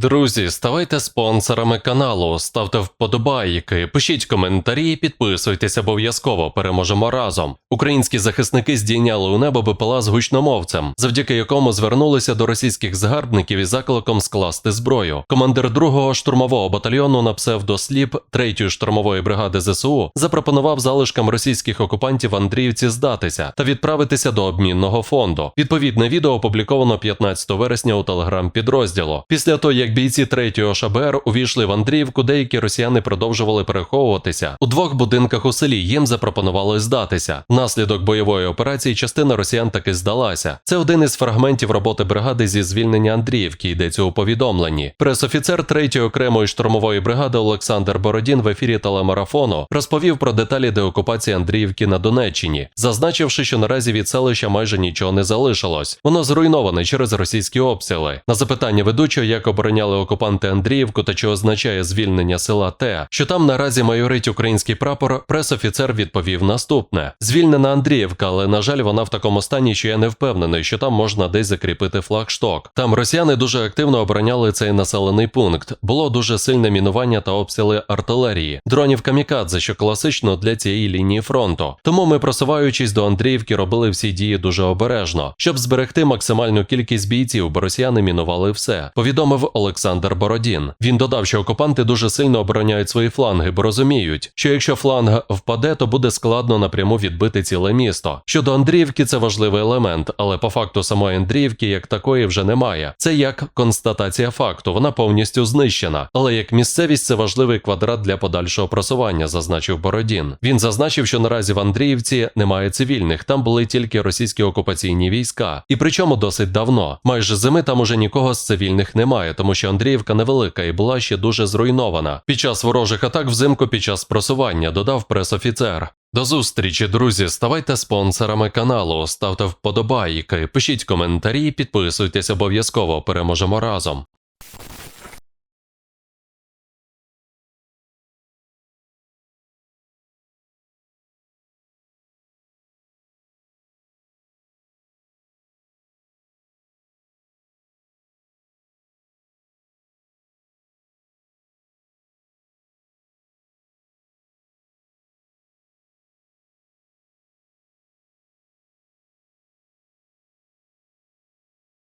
Друзі, ставайте спонсорами каналу, ставте вподобайки, пишіть коментарі, підписуйтесь обов'язково. Переможемо разом. Українські захисники здійняли у небо БПЛА з гучномовцем, завдяки якому звернулися до російських загарбників із закликом скласти зброю. Командир 2-го штурмового батальйону на псевдосліп 3-ї штурмової бригади ЗСУ запропонував залишкам російських окупантів Андріївці здатися та відправитися до обмінного фонду. Відповідне відео опубліковано 15 вересня у телеграм-підрозділу. Після того, як бійці 3-го ШБР увійшли в Андріївку, деякі росіяни продовжували переховуватися. У двох будинках у селі їм запропонували здатися. Внаслідок бойової операції частина росіян таки здалася. Це один із фрагментів роботи бригади зі звільнення Андріївки. Йдеться у повідомленні. Пресофіцер 3-ї окремої штурмової бригади Олександр Бородін в ефірі телемарафону розповів про деталі деокупації Андріївки на Донеччині, зазначивши, що наразі від селища майже нічого не залишилось. Воно зруйноване через російські обстріли. На запитання ведучого, як обороняли окупанти Андріївку та чи означає звільнення села те, що там наразі майорить український прапор, пресофіцер відповів наступне: звільнена Андріївка, але на жаль, вона в такому стані, що я не впевнений, що там можна десь закріпити флагшток. Там росіяни дуже активно обороняли цей населений пункт. Було дуже сильне мінування та обстріли артилерії, дронів камікадзе, що класично для цієї лінії фронту. Тому ми, просуваючись до Андріївки, робили всі дії дуже обережно, щоб зберегти максимальну кількість бійців, бо росіяни мінували все. Повідомив Олександр Бородін. Він додав, що окупанти дуже сильно обороняють свої фланги, бо розуміють, що якщо фланг впаде, то буде складно напряму відбити ціле місто. Щодо Андріївки, це важливий елемент, але по факту самої Андріївки як такої вже немає. Це як констатація факту, вона повністю знищена. Але як місцевість це важливий квадрат для подальшого просування, зазначив Бородін. Він зазначив, що наразі в Андріївці немає цивільних, там були тільки російські окупаційні війська. І причому досить давно. Майже зими там уже нікого з цивільних немає, тому що Андріївка невелика і була ще дуже зруйнована. Під час ворожих атак взимку під час просування додав пресофіцер. До зустрічі, друзі. Ставайте спонсорами каналу, ставте вподобайки, пишіть коментарі, підписуйтесь обов'язково. Переможемо разом.